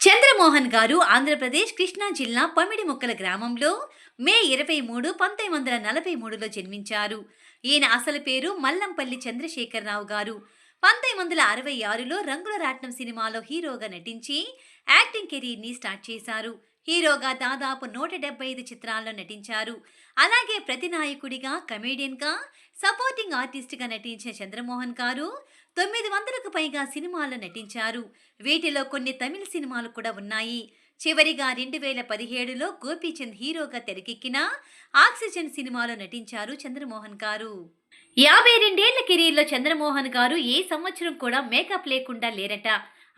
చంద్రమోహన్ గారు ఆంధ్రప్రదేశ్ కృష్ణా జిల్లా పమిడి మొక్కల గ్రామంలో మే ఇరవై మూడు పంతొమ్మిది వందల నలభై మూడులో జన్మించారు. ఈయన అసలు పేరు మల్లంపల్లి చంద్రశేఖరరావు గారు. పంతొమ్మిది వందల అరవై ఆరులో రంగుల రాట్నం సినిమాలో హీరోగా నటించి యాక్టింగ్ కెరీర్ని స్టార్ట్ చేశారు. హీరోగా దాదాపు నూట డెబ్బై ఐదు చిత్రాల్లో నటించారు. అలాగే ప్రతినాయకుడిగా కమేడియన్గా సపోర్టింగ్ ఆర్టిస్ట్గా నటించిన చంద్రమోహన్ గారు తొమ్మిది వందలకు పైగా సినిమాల్లో నటించారు. వీటిలో కొన్ని తమిళ సినిమాలు కూడా ఉన్నాయి. చివరిగా రెండు వేల పదిహేడులో గోపీచంద్ హీరోగా తెరకెక్కిన ఆక్సిజన్ సినిమాలో నటించారు చంద్రమోహన్ గారు. యాభై రెండేళ్ళ కెరీర్లో చంద్రమోహన్ గారు ఏ సంవత్సరం కూడా మేకప్ లేకుండా లేరట.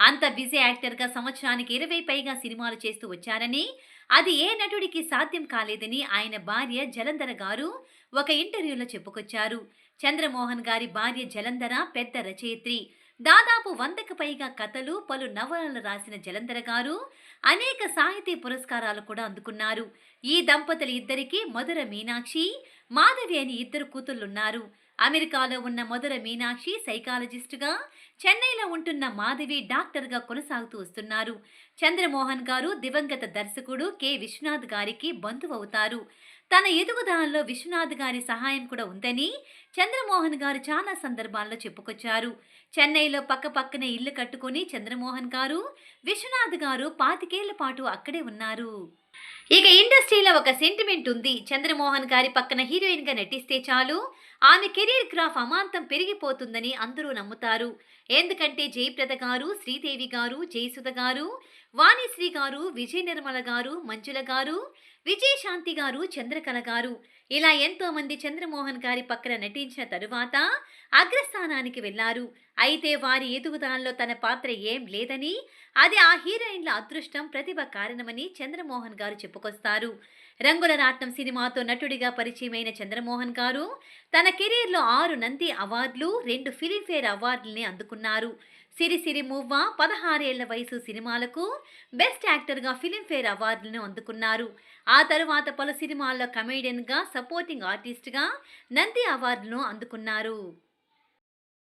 అంత బిజీ యాక్టర్గా సంవత్సరానికి ఇరవై పైగా సినిమాలు చేస్తూ వచ్చారని అది ఏ నటుడికి సాధ్యం కాలేదని ఆయన భార్య జలంధర గారు ఒక ఇంటర్వ్యూలో చెప్పుకొచ్చారు. చంద్రమోహన్ గారి భార్య జలంధర పెద్ద రచయిత్రి. దాదాపు వందకు పైగా కథలు పలు నవలలు రాసిన జలంధర గారు అనేక సాహితీ పురస్కారాలు కూడా అందుకున్నారు. ఈ దంపతులు ఇద్దరికీ మధుర మీనాక్షి మాధవి అని ఇద్దరు కూతుళ్ళున్నారు. అమెరికాలో ఉన్న మధుర మీనాక్షి సైకాలజిస్టుగా చెన్నైలో ఉంటున్న మాధవి డాక్టర్గా కొనసాగుతూ వస్తున్నారు. చంద్రమోహన్ గారు దివంగత దర్శకుడు కె. విశ్వనాథ్ గారికి బంధువు అవుతారు. తన ఎదుగుదలలో విశ్వనాథ్ గారి సహాయం కూడా ఉందని చంద్రమోహన్ గారు చాలా సందర్భాల్లో చెప్పుకొచ్చారు. చెన్నైలో పక్క పక్కనే ఇల్లు కట్టుకొని చంద్రమోహన్ గారు విశ్వనాథ్ గారు పాతికేళ్ళ పాటు అక్కడే ఉన్నారు. ఇక ఇండస్ట్రీలో ఒక సెంటిమెంట్ ఉంది. చంద్రమోహన్ గారి పక్కన హీరోయిన్గా నటిస్తే చాలు. ఆమె కెరీర్ గ్రాఫ్ అమాంతం పెరిగిపోతుందని అందరూ నమ్ముతారు. ఎందుకంటే జయప్రద గారు శ్రీదేవి గారు జయసుధ గారు వాణిశ్రీ గారు విజయ నిర్మల గారు మంజుల గారు విజయశాంతి గారు చంద్రకళ గారు. ఇలా ఎంతో మంది చంద్రమోహన్ గారి పక్కన నటించిన తరువాత అగ్రస్థానానికి వెళ్ళారు అయితే వారి ఎదుగుదలలో తన పాత్ర ఏం లేదని అది ఆ హీరోయిన్ల అదృష్టం ప్రతిభ కారణమని చంద్రమోహన్ గారు చెప్పుకొస్తారు. రంగుల రాట్నం సినిమాతో నటుడిగా పరిచయమైన చంద్రమోహన్ గారు తన కెరీర్లో ఆరు నంది అవార్డులు రెండు ఫిలింఫేర్ అవార్డుల్ని అందుకున్నారు. సిరిసిరి మూవ్వ పదహారేళ్ళ వయసు సినిమాలకు బెస్ట్ యాక్టర్గా ఫిలింఫేర్ అవార్డులను అందుకున్నారు. ఆ తరువాత పలు సినిమాల్లో కమేడియన్గా సపోర్టింగ్ ఆర్టిస్ట్గా నంది అవార్డును అందుకున్నారు.